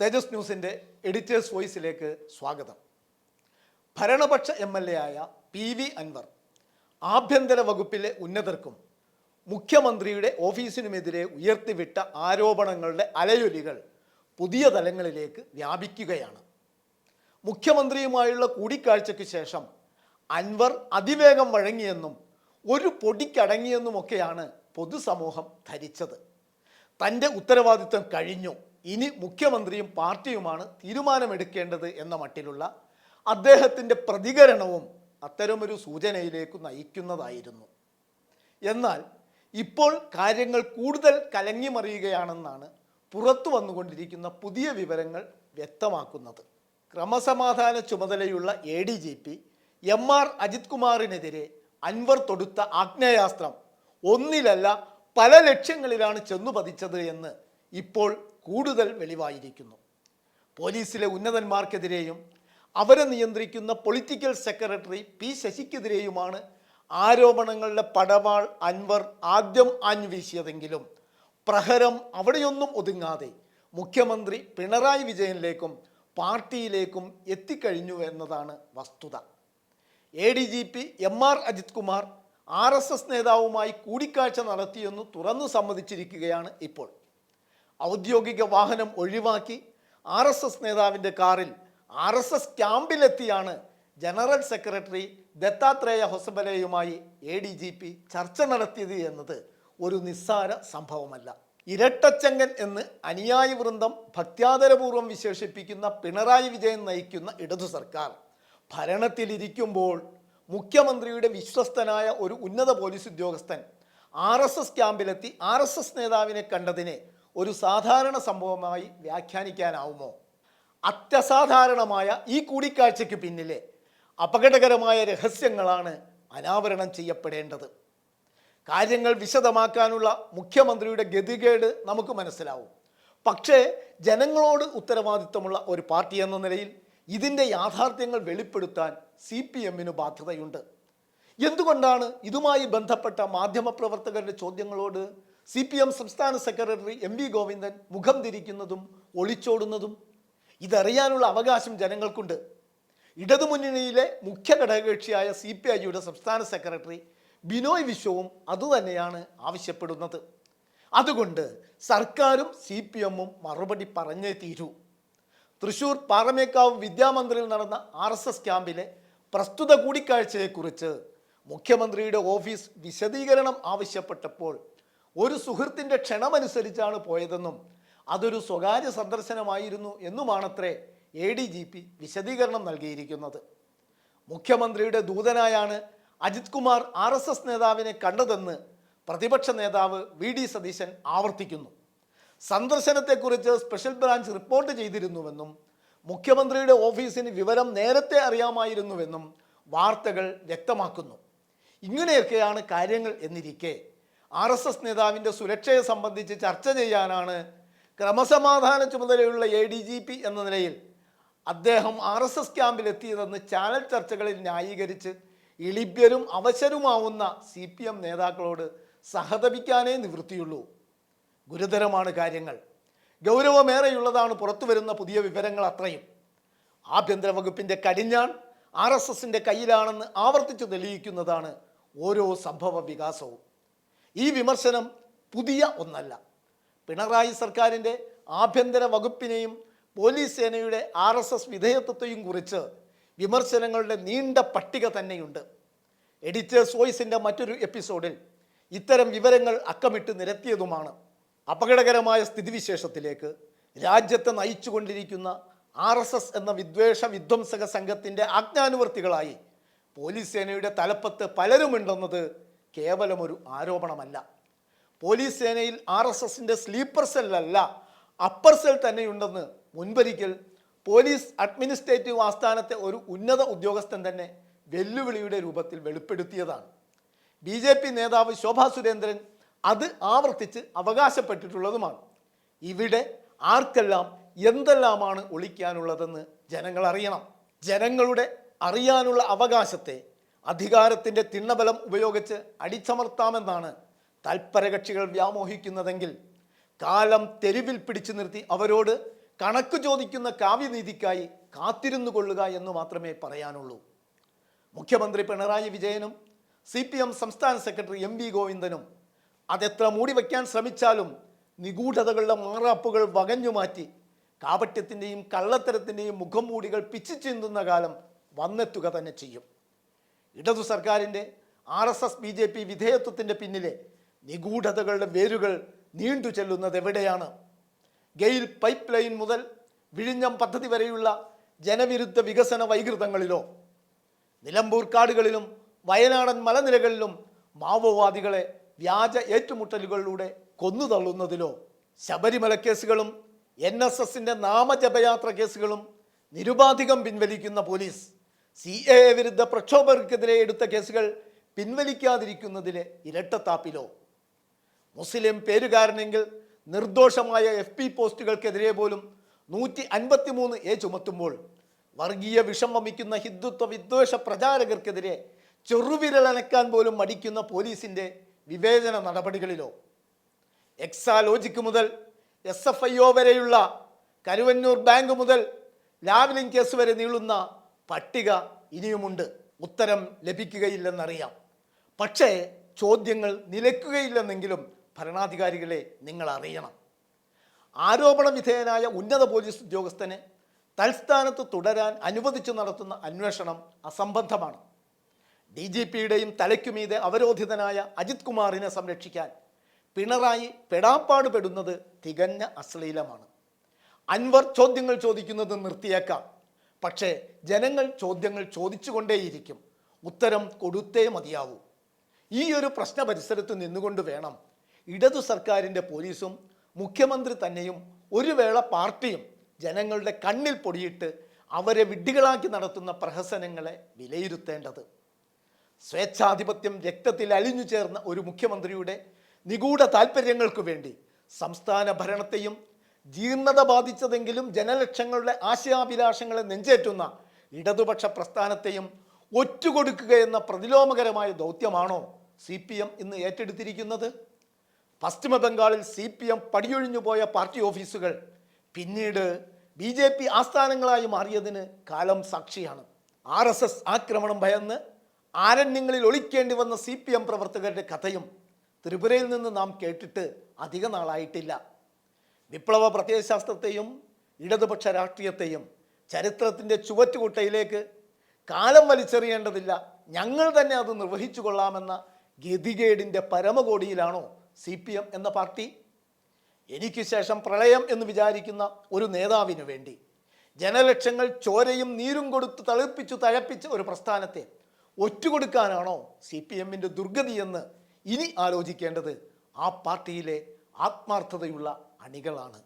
തേജസ് ന്യൂസിന്റെ എഡിറ്റേഴ്സ് വോയിസിലേക്ക് സ്വാഗതം. ഭരണപക്ഷ എം എൽ എ ആയ പി വി അൻവർ ആഭ്യന്തര വകുപ്പിലെ ഉന്നതർക്കും മുഖ്യമന്ത്രിയുടെ ഓഫീസിനുമെതിരെ ഉയർത്തിവിട്ട ആരോപണങ്ങളുടെ അലയൊലികൾ പുതിയ തലങ്ങളിലേക്ക് വ്യാപിക്കുകയാണ്. മുഖ്യമന്ത്രിയുമായുള്ള കൂടിക്കാഴ്ചയ്ക്ക് ശേഷം അൻവർ അതിവേഗം വഴങ്ങിയെന്നും ഒരു പൊടിക്കടങ്ങിയെന്നുമൊക്കെയാണ് പൊതുസമൂഹം ധരിച്ചത്. തന്റെ ഉത്തരവാദിത്വം കഴിഞ്ഞു. ഇനി മുഖ്യമന്ത്രിയും പാർട്ടിയുമാണ് തീരുമാനമെടുക്കേണ്ടത് എന്ന മട്ടിലുള്ള അദ്ദേഹത്തിന്റെ പ്രതികരണവും അത്തരമൊരു സൂചനയിലേക്ക് നയിക്കുന്നതായിരുന്നു. എന്നാൽ ഇപ്പോൾ കാര്യങ്ങൾ കൂടുതൽ കലങ്ങിമറിയുകയാണെന്നാണ് പുറത്തു വന്നുകൊണ്ടിരിക്കുന്ന പുതിയ വിവരങ്ങൾ വ്യക്തമാക്കുന്നത്. ക്രമസമാധാന ചുമതലയുള്ള A D G P M R Ajith കുമാറിനെതിരെ Anvar തൊടുത്ത ആഗ്നേയാസ്ത്രം ഒന്നിലല്ല പല ലക്ഷ്യങ്ങളിലാണ് ചെന്നു പതിച്ചത് എന്ന് ഇപ്പോൾ കൂടുതൽ വെളിവായിരിക്കുന്നു. പോലീസിലെ ഉന്നതന്മാർക്കെതിരെയും അവരെ നിയന്ത്രിക്കുന്ന പൊളിറ്റിക്കൽ സെക്രട്ടറി പി ശശിക്കെതിരെയുമാണ് ആരോപണങ്ങളുടെ പടവാൾ അൻവർ ആദ്യം ആഞ്ഞുവീശിയതെങ്കിലും പ്രഹരം അവിടെയൊന്നും ഒതുങ്ങാതെ മുഖ്യമന്ത്രി പിണറായി വിജയനിലേക്കും പാർട്ടിയിലേക്കും എത്തിക്കഴിഞ്ഞു എന്നതാണ് വസ്തുത. A D G P M R Ajith Kumar R S S നേതാവുമായി കൂടിക്കാഴ്ച നടത്തിയെന്ന് തുറന്നു സമ്മതിച്ചിരിക്കുകയാണ് ഇപ്പോൾ. ഔദ്യോഗിക വാഹനം ഒഴിവാക്കി ആർ എസ് എസ് നേതാവിന്റെ കാറിൽ ആർ എസ് എസ് ക്യാമ്പിലെത്തിയാണ് ജനറൽ സെക്രട്ടറി ദത്താത്രേയ ഹൊസബലയുമായി എ ഡി ജി പി ചർച്ച നടത്തിയത് എന്നത് ഒരു നിസ്സാര സംഭവമല്ല. ഇരട്ടച്ചങ്കൻ എന്ന് അനുയായി വൃന്ദം ഭക്ത്യാദരപൂർവം വിശേഷിപ്പിക്കുന്ന പിണറായി വിജയൻ നയിക്കുന്ന ഇടതു സർക്കാർ. ഭരണത്തിലിരിക്കുമ്പോൾ മുഖ്യമന്ത്രിയുടെ വിശ്വസ്തനായ ഒരു ഉന്നത പോലീസ് ഉദ്യോഗസ്ഥൻ ആർ എസ് എസ് ക്യാമ്പിലെത്തി ആർ എസ് എസ് നേതാവിനെ കണ്ടതിനെ ഒരു സാധാരണ സംഭവമായി വ്യാഖ്യാനിക്കാനാവുമോ? അത്യസാധാരണമായ ഈ കൂടിക്കാഴ്ചയ്ക്ക് പിന്നിലെ അപകടകരമായ രഹസ്യങ്ങളാണ് അനാവരണം ചെയ്യപ്പെടേണ്ടത്. കാര്യങ്ങൾ വിശദമാക്കാനുള്ള മുഖ്യമന്ത്രിയുടെ ഗതികേട് നമുക്ക് മനസ്സിലാവും. പക്ഷേ ജനങ്ങളോട് ഉത്തരവാദിത്തമുള്ള ഒരു പാർട്ടി എന്ന നിലയിൽ ഇതിന്റെ യാഥാർത്ഥ്യങ്ങൾ വെളിപ്പെടുത്താൻ സി പി എമ്മിന് ബാധ്യതയുണ്ട്. എന്തുകൊണ്ടാണ് ഇതുമായി ബന്ധപ്പെട്ട മാധ്യമപ്രവർത്തകരുടെ ചോദ്യങ്ങളോട് സി പി എം സംസ്ഥാന സെക്രട്ടറി എം വി ഗോവിന്ദൻ മുഖം തിരിക്കുന്നതും ഒളിച്ചോടുന്നതും ഇതറിയാനുള്ള അവകാശം ജനങ്ങൾക്കുണ്ട്. ഇടതുമുന്നണിയിലെ മുഖ്യ ഘടകകക്ഷിയായ സി പി ഐയുടെ സംസ്ഥാന സെക്രട്ടറി ബിനോയ് വിശ്വവും അതുതന്നെയാണ് ആവശ്യപ്പെടുന്നത്. അതുകൊണ്ട് സർക്കാരും സി പി എമ്മും മറുപടി പറഞ്ഞേ തീരൂ. തൃശൂർ പാറമേക്കാവ് വിദ്യാമന്ദിറിൽ നടന്ന ആർ എസ് എസ് ക്യാമ്പിലെ പ്രസ്തുത കൂടിക്കാഴ്ചയെക്കുറിച്ച് മുഖ്യമന്ത്രിയുടെ ഓഫീസ് വിശദീകരണം ആവശ്യപ്പെട്ടപ്പോൾ ഒരു സുഹൃത്തിന്റെ ക്ഷണമനുസരിച്ചാണ് പോയതെന്നും അതൊരു സ്വകാര്യ സന്ദർശനമായിരുന്നു എന്നുമാണത്രേ എ ഡി ജി പി വിശദീകരണം നൽകിയിരിക്കുന്നത്. മുഖ്യമന്ത്രിയുടെ ദൂതനായാണ് Ajith Kumar R S S നേതാവിനെ കണ്ടതെന്ന് പ്രതിപക്ഷ നേതാവ് വി ഡി സതീശൻ ആവർത്തിക്കുന്നു. സന്ദർശനത്തെക്കുറിച്ച് സ്പെഷ്യൽ ബ്രാഞ്ച് റിപ്പോർട്ട് ചെയ്തിരുന്നുവെന്നും മുഖ്യമന്ത്രിയുടെ ഓഫീസിന് വിവരം നേരത്തെ അറിയാമായിരുന്നുവെന്നും വാർത്തകൾ വ്യക്തമാക്കുന്നു. ഇങ്ങനെയൊക്കെയാണ് കാര്യങ്ങൾ എന്നിരിക്കെ. ആർ എസ് എസ് നേതാവിന്റെ സുരക്ഷയെ സംബന്ധിച്ച് ചർച്ച ചെയ്യാനാണ് ക്രമസമാധാന ചുമതലയുള്ള എ ഡി ജി പി എന്ന നിലയിൽ അദ്ദേഹം ആർ എസ് എസ് ക്യാമ്പിലെത്തിയതെന്ന് ചാനൽ ചർച്ചകളിൽ ന്യായീകരിച്ച് ഇളിഭ്യരും അവശരുമാവുന്ന സി പി എം നേതാക്കളോട് സഹതപിക്കാനേ നിവൃത്തിയുള്ളൂ. ഗുരുതരമാണ് കാര്യങ്ങൾ. ഗൗരവമേറെയുള്ളതാണ് പുറത്തു വരുന്ന പുതിയ വിവരങ്ങൾ അത്രയും. ആഭ്യന്തര വകുപ്പിന്റെ കടിഞ്ഞാൺ ആർ എസ് എസിന്റെ കയ്യിലാണെന്ന് ആവർത്തിച്ച് തെളിയിക്കുന്നതാണ് ഓരോ സംഭവ വികാസവും. ഈ വിമർശനം പുതിയ ഒന്നല്ല. പിണറായി സർക്കാരിന്റെ ആഭ്യന്തര വകുപ്പിനെയും പോലീസ് സേനയുടെ ആർ എസ് എസ് വിധേയത്വത്തെയും കുറിച്ച് വിമർശനങ്ങളുടെ നീണ്ട പട്ടിക തന്നെയുണ്ട്. എഡിറ്റേഴ്സ് വോയിസിന്റെ മറ്റൊരു എപ്പിസോഡിൽ ഇത്തരം വിവരങ്ങൾ അക്കമിട്ട് നിരത്തിയതുമാണ്. അപകടകരമായ സ്ഥിതിവിശേഷത്തിലേക്ക് രാജ്യത്തെ നയിച്ചുകൊണ്ടിരിക്കുന്ന ആർ എസ് എസ് എന്ന വിദ്വേഷ വിധ്വംസക സംഘത്തിന്റെ ആജ്ഞാനുവർത്തികളായി പോലീസ് സേനയുടെ തലപ്പത്ത് പലരുമുണ്ടെന്നത് കേവലം ഒരു ആരോപണമല്ല. പോലീസ് സേനയിൽ ആർ എസ് എസിന്റെ സ്ലീപ്പർ സെല്ലല്ല അപ്പർ സെൽ തന്നെയുണ്ടെന്ന് മുൻപൊരിക്കൽ പോലീസ് അഡ്മിനിസ്ട്രേറ്റീവ് ആസ്ഥാനത്തെ ഒരു ഉന്നത ഉദ്യോഗസ്ഥൻ തന്നെ വെല്ലുവിളിയുടെ രൂപത്തിൽ വെളിപ്പെടുത്തിയതാണ്. ബി ജെ പി നേതാവ് ശോഭാ സുരേന്ദ്രൻ അത് ആവർത്തിച്ച് അവകാശപ്പെട്ടിട്ടുള്ളതുമാണ്. ഇവിടെ ആർക്കെല്ലാം എന്തെല്ലാമാണ് ഒളിക്കാനുള്ളതെന്ന് ജനങ്ങൾ അറിയണം. ജനങ്ങളുടെ അറിയാനുള്ള അവകാശത്തെ അധികാരത്തിന്റെ തിണ്ണബലം ഉപയോഗിച്ച് അടിച്ചമർത്താമെന്നാണ് തൽപരകക്ഷികൾ വ്യാമോഹിക്കുന്നതെങ്കിൽ കാലം തെരുവിൽ പിടിച്ചു നിർത്തി അവരോട് കണക്ക് ചോദിക്കുന്ന കാവ്യനീതിക്കായി കാത്തിരുന്നു കൊള്ളുക എന്ന് മാത്രമേ പറയാനുള്ളൂ. മുഖ്യമന്ത്രി Pinarayi Vijayan C P M സംസ്ഥാന സെക്രട്ടറി എം വി ഗോവിന്ദനും അതെത്ര മൂടി വയ്ക്കാൻ ശ്രമിച്ചാലും നിഗൂഢതകളുടെ മാറാപ്പുകൾ വകഞ്ഞു മാറ്റി കാപട്യത്തിന്റെയും കള്ളത്തരത്തിന്റെയും മുഖം മൂടികൾ പിച്ചു ചിന്തുന്ന കാലം വന്നെത്തുക തന്നെ ചെയ്യും. ഇടതു സർക്കാരിന്റെ R S S B J P വിധേയത്വത്തിന്റെ പിന്നിലെ നിഗൂഢതകളുടെ വേരുകൾ നീണ്ടു ചെല്ലുന്നത് എവിടെയാണ്? ഗെയിൽ പൈപ്പ് ലൈൻ മുതൽ വിഴിഞ്ഞം പദ്ധതി വരെയുള്ള ജനവിരുദ്ധ വികസന വൈകൃതങ്ങളിലോ നിലമ്പൂർ കാടുകളിലും വയനാടൻ മലനിരകളിലും മാവോവാദികളെ വ്യാജ ഏറ്റുമുട്ടലുകളിലൂടെ കൊന്നുതള്ളുന്നതിലോ ശബരിമല കേസുകളും എൻ എസ് എസിന്റെ നാമജപയാത്ര കേസുകളും നിരുപാധികം പിൻവലിക്കുന്ന പോലീസ് സി എ വിരുദ്ധ പ്രക്ഷോഭകർക്കെതിരെ എടുത്ത കേസുകൾ പിൻവലിക്കാതിരിക്കുന്നതിലെ ഇരട്ടത്താപ്പിലോ? മുസ്ലിം പേരുകാരനെങ്കിൽ നിർദോഷമായ എഫ് പി പോസ്റ്റുകൾക്കെതിരെ പോലും നൂറ്റി അൻപത്തി മൂന്ന് എ ചുമത്തുമ്പോൾ വർഗീയ വിഷം വമിക്കുന്ന ഹിന്ദുത്വ വിദ്വേഷ പ്രചാരകർക്കെതിരെ ചെറുവിരലനക്കാൻ പോലും മടിക്കുന്ന പോലീസിന്റെ വിവേചന നടപടികളിലോ? എക്സാലോജിക്ക് മുതൽ എസ് എഫ് ഐ ഒ വരെയുള്ള കരുവന്നൂർ ബാങ്ക് മുതൽ ലാവ്ലിംഗ് കേസ് വരെ നീളുന്ന പട്ടിക ഇനിയുമുണ്ട്. ഉത്തരം ലഭിക്കുകയില്ലെന്നറിയാം. പക്ഷേ ചോദ്യങ്ങൾ നിലയ്ക്കുകയില്ലെന്നെങ്കിലും ഭരണാധികാരികളെ നിങ്ങൾ അറിയണം ആരോപണ വിധേയനായ ഉന്നത പോലീസ് ഉദ്യോഗസ്ഥനെ തൽസ്ഥാനത്ത് തുടരാൻ അനുവദിച്ചു നടത്തുന്ന അന്വേഷണം അസംബന്ധമാണ്. ഡി ജി പിയുടെയും തലയ്ക്കുമീതെ അവരോധിതനായ അജിത് കുമാറിനെ സംരക്ഷിക്കാൻ പിണറായി പെടാപ്പാട് പെടുന്നത് തികഞ്ഞ അശ്ലീലമാണ്. അൻവർ ചോദ്യങ്ങൾ ചോദിക്കുന്നത് നിർത്തിയേക്കാം. പക്ഷേ ജനങ്ങൾ ചോദ്യങ്ങൾ ചോദിച്ചുകൊണ്ടേയിരിക്കും. ഉത്തരം കൊടുത്തേ മതിയാവൂ. ഈ ഒരു പ്രശ്ന പരിസരത്ത് നിന്നുകൊണ്ട് വേണം ഇടതു സർക്കാരിന്റെ പോലീസും മുഖ്യമന്ത്രി തന്നെയും ഒരു വേള പാർട്ടിയും ജനങ്ങളുടെ കണ്ണിൽ പൊടിയിട്ട് അവരെ വിഡ്ഢികളാക്കി നടത്തുന്ന പ്രഹസനങ്ങളെ വിലയിരുത്തേണ്ടത്. സ്വേച്ഛാധിപത്യം രക്തത്തിൽ അലിഞ്ഞു ചേർന്ന ഒരു മുഖ്യമന്ത്രിയുടെ നിഗൂഢ താല്പര്യങ്ങൾക്ക് വേണ്ടി സംസ്ഥാന ഭരണത്തെയും ജീർണത ബാധിച്ചതെങ്കിലും ജനലക്ഷങ്ങളുടെ ആശയാഭിലാഷങ്ങളെ നെഞ്ചേറ്റുന്ന ഇടതുപക്ഷ പ്രസ്ഥാനത്തെയും ഒറ്റുകൊടുക്കുക എന്ന പ്രതിലോമകരമായ ദൗത്യമാണോ സി പി എം ഇന്ന് ഏറ്റെടുത്തിരിക്കുന്നത്? പശ്ചിമ ബംഗാളിൽ സി പി എം പടിയൊഴിഞ്ഞു പോയ പാർട്ടി ഓഫീസുകൾ പിന്നീട് ബി ജെ പി ആസ്ഥാനങ്ങളായി മാറിയതിന് കാലം സാക്ഷിയാണ്. ആർ എസ് എസ് ആക്രമണം ഭയന്ന് ആരണ്യങ്ങളിൽ ഒളിക്കേണ്ടി വന്ന സി പി എം പ്രവർത്തകരുടെ കഥയും ത്രിപുരയിൽ നിന്ന് നാം കേട്ടിട്ട് അധിക നാളായിട്ടില്ല. വിപ്ലവ പ്രത്യയശാസ്ത്രത്തെയും ഇടതുപക്ഷ രാഷ്ട്രീയത്തെയും ചരിത്രത്തിന്റെ ചുവറ്റുകുട്ടയിലേക്ക് കാലം വലിച്ചെറിയേണ്ടതില്ല. ഞങ്ങൾ തന്നെ അത് നിർവഹിച്ചു കൊള്ളാമെന്ന ഗതികേടിന്റെ പരമകോടിയിലാണോ സി പി എം എന്ന പാർട്ടി? എനിക്ക് ശേഷം പ്രളയം എന്ന് വിചാരിക്കുന്ന ഒരു നേതാവിനു വേണ്ടി ജനലക്ഷങ്ങൾ ചോരയും നീരും കൊടുത്ത് തളിപ്പിച്ചു തഴപ്പിച്ച ഒരു പ്രസ്ഥാനത്തെ ഒറ്റുകൊടുക്കാനാണോ സി പി എമ്മിന്റെ ദുർഗതിയെന്ന് ഇനി ആലോചിക്കേണ്ടത് ആ പാർട്ടിയിലെ ആത്മാർത്ഥതയുള്ള അണികളാണ്.